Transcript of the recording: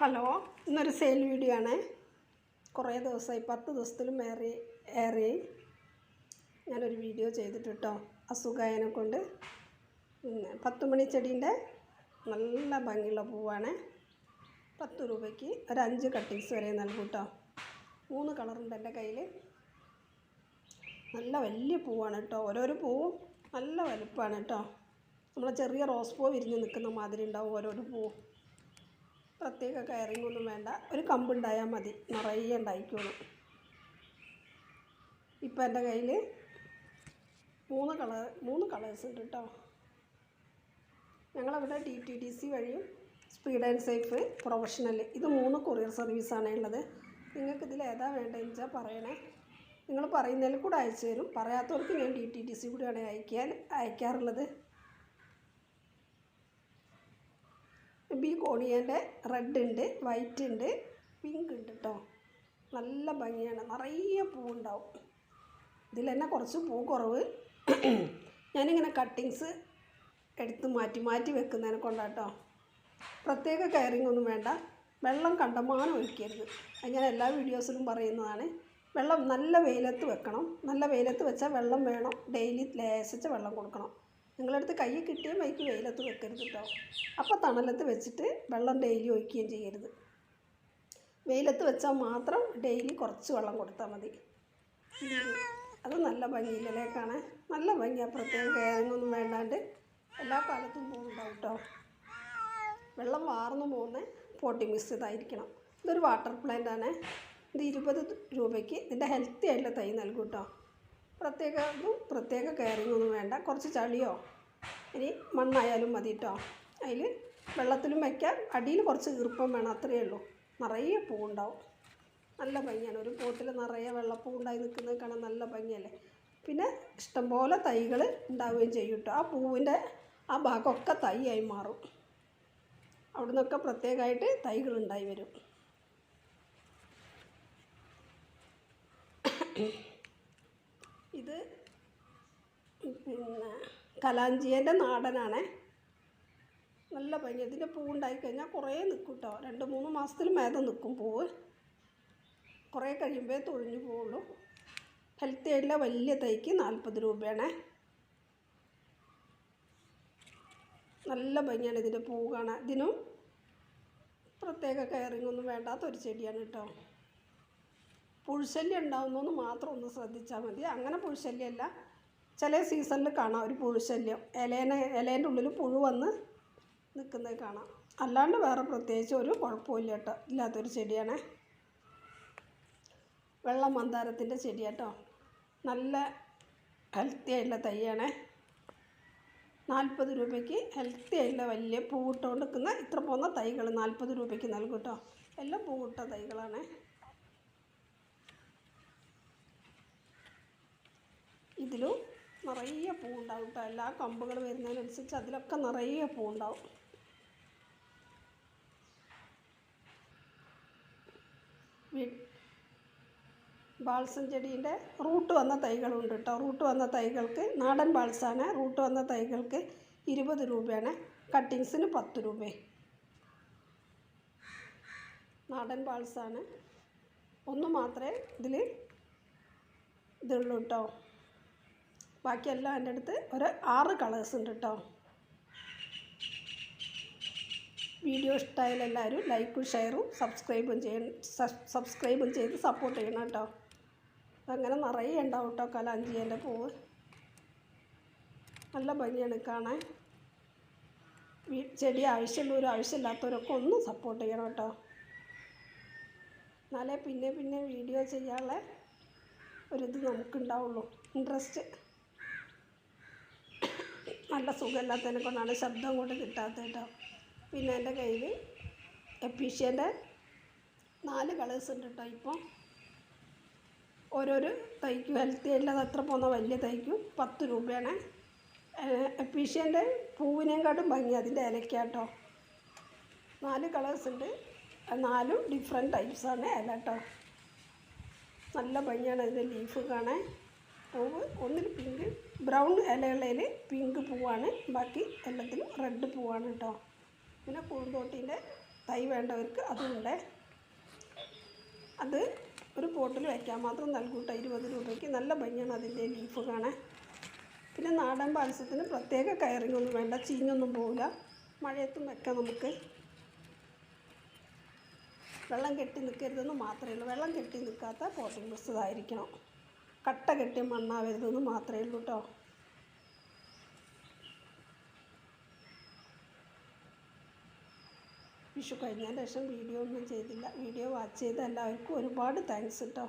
Hello ഇന്നൊരു sale video ആണ്. കുറേ ദിവസമായി പത്ത് ദിവസത്തിലും ഏറെ ഏറെ ഞാനൊരു വീഡിയോ ചെയ്തിട്ട് കേട്ടോ അസുഖായനെ കൊണ്ട് പിന്നെ പത്ത് മണി ചെടീന്റെ നല്ല ഭംഗിയുള്ള പൂവാണ്. പത്ത് രൂപയ്ക്ക് ഒരു അഞ്ച് കട്ടിങ്സ് വരെ നൽകും കേട്ടോ മൂന്ന് കളറുണ്ട് എന്റെ കയ്യിൽ നല്ല വലിയ പൂവാണ് കേട്ടോ. ഓരോരോ പൂവും നല്ല വലുപ്പമാണ് കേട്ടോ. നമ്മളെ ചെറിയ റോസ് പൂ വിരിഞ്ഞ് നിൽക്കുന്ന മാതിരി ഉണ്ടാവും ഓരോരോ പൂവും. പ്രത്യേക കയറിങ് ഒന്നും വേണ്ട. ഒരു കമ്പുണ്ടായാൽ മതി. നിറയെ ഉണ്ടായിക്കോളും. ഇപ്പം എന്റെ കയ്യിൽ മൂന്ന് കളർ മൂന്ന് കളേഴ്സ് ഉണ്ട് കേട്ടോ ഞങ്ങളവിടെ ഡി ടി ഡി സി വഴിയും സ്പീഡ് ആൻഡ് സേഫ് പ്രൊഫഷണൽ ഇത് മൂന്ന് കൊറിയർ സർവീസാണ് ഉള്ളത്. നിങ്ങൾക്ക് ഇതിൽ ഏതാ വേണ്ടതെന്ന് വെച്ചാൽ പറയണേ. നിങ്ങൾ പറയുന്നതിൽ കൂടെ അയച്ചു തരും. പറയാത്തവർക്ക് ഞാൻ ഡി ടി ഡി സി കൂടെയാണ് അയക്കാൻ അയക്കാറുള്ളത്. ബി കോണിയന്റെ റെഡ് ഉണ്ട് വൈറ്റ് ഉണ്ട് പിങ്ക് ഉണ്ട് കേട്ടോ നല്ല ഭംഗിയാണ്. നിറയെ പൂവുണ്ടാവും. ഇതിൽ തന്നെ കുറച്ച് പൂ കുറവ്. ഞാനിങ്ങനെ കട്ടിങ്സ് എടുത്ത് മാറ്റി മാറ്റി വെക്കുന്നതിനെ കൊണ്ടാട്ടോ പ്രത്യേക കയറിങ് ഒന്നും വേണ്ട. വെള്ളം കണ്ടമാനം ഒഴിക്കരുത്. ഞാൻ എല്ലാ വീഡിയോസിലും പറയുന്നതാണ്. വെള്ളം നല്ല വെയിലത്ത് വെക്കണം. നല്ല വെയിലത്ത് വെച്ചാൽ വെള്ളം വേണം. ഡെയിലി ലേശിച്ച വെള്ളം കൊടുക്കണം. നിങ്ങളടുത്ത് കൈ കിട്ടിയ മൈക്ക് വെയിലത്ത് വെക്കരുത് കേട്ടോ അപ്പോൾ തണലത്ത് വെച്ചിട്ട് വെള്ളം ഡെയിലി ഒഴിക്കുകയും ചെയ്യരുത്. വെയിലത്ത് വെച്ചാൽ മാത്രം ഡെയിലി കുറച്ച് വെള്ളം കൊടുത്താൽ മതി. അത് നല്ല ഭംഗിയില്ലേ കാണാൻ? നല്ല ഭംഗിയാണ് പ്രത്യേക കയറങ്ങൊന്നും വേണ്ടാണ്ട് എല്ലാ കാലത്തും പോകുന്നുണ്ടാവും കേട്ടോ വെള്ളം വാർന്നു പോകുന്ന പോട്ടി മിക്സ് ഇതായിരിക്കണം. ഇതൊരു വാട്ടർ പ്ലാന്റ് ആണ്. ഇത് ഇരുപത് രൂപയ്ക്ക് ഇതിന്റെ ഹെൽത്തി ആയിട്ടുള്ള തൈ നൽകും കേട്ടോ പ്രത്യേക ഇതും പ്രത്യേക കെയറിങ് ഒന്നും വേണ്ട. കുറച്ച് ചളിയോ ഇനി മണ്ണായാലും മതി കേട്ടോ അതിൽ വെള്ളത്തിലും വയ്ക്കാം അടിയിൽ കുറച്ച് ഈർപ്പം വേണം അത്രയേ ഉള്ളൂ. നിറയെ പൂവുണ്ടാവും. നല്ല ഭംഗിയാണ്. ഒരു പോട്ടിൽ നിറയെ വെള്ളപ്പൂ ഉണ്ടായി നിൽക്കുന്നത് കാണാൻ നല്ല ഭംഗിയല്ലേ? പിന്നെ ഇഷ്ടംപോലെ തൈകൾ ഉണ്ടാവുകയും ചെയ്യും കേട്ടോ ആ പൂവിന്റെ ആ ഭാഗമൊക്കെ തൈയായി മാറും. അവിടെ നിന്നൊക്കെ പ്രത്യേകമായിട്ട് തൈകൾ ഉണ്ടായി വരും ഇത് പിന്നെ കലാഞ്ചിയന്റെ നാടനാണ്. നല്ല ഭംഗി. ഇതിന്റെ പൂ ഉണ്ടായിക്കഴിഞ്ഞാൽ കുറേ നിൽക്കും കേട്ടോ രണ്ട് മൂന്ന് മാസത്തിൽ മേതം നിൽക്കും പൂവ്. കുറേ കഴിയുമ്പോൾ തൊഴിഞ്ഞു പോവുള്ളൂ. ഹെൽത്തി ആയിട്ടുള്ള വലിയ തൈക്ക് നാൽപ്പത് രൂപയാണ്. നല്ല ഭംഗിയാണ് ഇതിന്റെ പൂ കാണാൻ. ഇതിനും പ്രത്യേക കെയറിംഗ് ഒന്നും വേണ്ടാത്ത ഒരു ചെടിയാണ് കേട്ടോ. പുഴുശല്യം ഉണ്ടാവുന്നതെന്ന് മാത്രം ഒന്ന് ശ്രദ്ധിച്ചാൽ മതി. അങ്ങനെ പുഴുശല്യമല്ല ചില സീസണിൽ കാണാം ഒരു പുഴുശല്യം ഇലേനെ ഇലേന്റെ ഉള്ളിൽ പുഴു വന്ന് നിൽക്കുന്നത് കാണാം. അല്ലാണ്ട് വേറെ പ്രത്യേകിച്ച് ഒരു കുഴപ്പമില്ല കേട്ടോ. ഇല്ലാത്തൊരു ചെടിയാണ്. വെള്ള മന്ദാരത്തിന്റെ ചെടി കേട്ടോ. നല്ല ഹെൽത്തി ആയിട്ടുള്ള തൈയാണ്. നാൽപ്പത് രൂപയ്ക്ക് ഹെൽത്തി ആയിട്ടുള്ള വലിയ പൂവിട്ടുകൊണ്ട് നിൽക്കുന്ന ഇത്ര പോകുന്ന തൈകൾ നാൽപ്പത് രൂപയ്ക്ക് നൽകും കേട്ടോ. എല്ലാം പൂവിട്ട തൈകളാണ്. നിറയെ പൂവുണ്ടാവും കേട്ടോ. എല്ലാ കമ്പുകൾ വരുന്നതിനനുസരിച്ച് അതിലൊക്കെ നിറയെ പൂവുണ്ടാവും. ബാൾസം ചെടീന്റെ റൂട്ട് വന്ന തൈകളുണ്ട് കേട്ടോ. റൂട്ട് വന്ന തൈകൾക്ക് നാടൻ ബാൾസാണ് റൂട്ട് വന്ന തൈകൾക്ക് ഇരുപത് രൂപയാണ്. കട്ടിങ്സിന് പത്ത് രൂപ. നാടൻ ബാൾസാണ് ഒന്ന് മാത്രമേ ഇതിൽ ഇതുള്ളൂ കേട്ടോ. ബാക്കിയെല്ലാം എന്റെ അടുത്ത് ഒരു ആറ് കളേഴ്സ് ഉണ്ട് കേട്ടോ വീഡിയോ ഇഷ്ടമായാലും എല്ലാവരും ലൈക്കും ഷെയറും സബ്സ്ക്രൈബും ചെയ്യണം സബ്സ്ക്രൈബും ചെയ്ത് സപ്പോർട്ട് ചെയ്യണം കേട്ടോ അങ്ങനെ നിറയെ ഉണ്ടാവും കേട്ടോ കലാഞ്ചിയന്റെ പൂവ്. നല്ല ഭംഗിയാണ് കാണാൻ. ചെടി ആവശ്യമുള്ളവരും ആവശ്യമില്ലാത്തവരൊക്കെ ഒന്ന് സപ്പോർട്ട് ചെയ്യണം കേട്ടോ എന്നാലേ പിന്നെ പിന്നെ വീഡിയോ ചെയ്യാനുള്ള ഒരിത് നമുക്കുണ്ടാവുള്ളൂ. ഇൻട്രസ്റ്റ് നല്ല സുഖമില്ലാത്തതിനെ കൊണ്ടാണ് ശബ്ദം കൊണ്ട് കിട്ടാത്തത് കേട്ടോ. പിന്നെ എന്റെ കയ്യിൽ എപ്പീഷ്യന്റെ നാല് കളേഴ്സ് ഉണ്ട് കേട്ടോ ഇപ്പോൾ. ഓരോരോ തൈക്കും ഹെൽത്തി അല്ലാതെ അത്ര പോകുന്ന വലിയ തൈക്കും പത്ത് രൂപയാണ്. എപ്പീഷ്യന്റെ പൂവിനേക്കാട്ടും ഭംഗി അതിന്റെ ഇലക്കാട്ടോ നാല് കളേഴ്സ് ഉണ്ട്. നാലും ഡിഫറെന്റ് ടൈപ്സാണ് ഇല കേട്ടോ. നല്ല ഭംഗിയാണ് അതിന്റെ ലീഫ് കാണാൻ. പൂവ് ഒന്നിൽ പിങ്ക് ബ്രൗൺ ഇലകളിൽ പിങ്ക് പൂവാണ്. ബാക്കി എല്ലാത്തിലും റെഡ് പൂവാണ് കേട്ടോ പിന്നെ പൂന്തോട്ടിന്റെ തൈ വേണ്ടവർക്ക് അതുമുണ്ട് അത് ഒരു പോട്ടിൽ വയ്ക്കാൻ മാത്രം നൽകൂട്ട. ഇരുപത് രൂപയ്ക്ക്. നല്ല ഭംഗിയാണ് അതിന്റെ ലീഫ് കാണാൻ. പിന്നെ നാടൻ പായസത്തിന് പ്രത്യേക കയറിങ് ഒന്നും വേണ്ട. ചീഞ്ഞൊന്നും പോവില്ല. മഴയത്തും വെക്കാം നമുക്ക്. വെള്ളം കെട്ടി നിൽക്കരുതെന്ന് മാത്രമേ ഉള്ളൂ. വെള്ളം കെട്ടി നിൽക്കാത്ത പോട്ടിംഗ് ബസ്സായിരിക്കണം കട്ട കെട്ടി മണ്ണാവരുതെന്ന് മാത്രമേ ഉള്ളൂ കേട്ടോ വിഷു കഴിഞ്ഞ ശേഷം വീഡിയോ ഒന്നും ചെയ്തില്ല. വീഡിയോ വാച്ച് ചെയ്ത എല്ലാവർക്കും ഒരുപാട് താങ്ക്സ് കേട്ടോ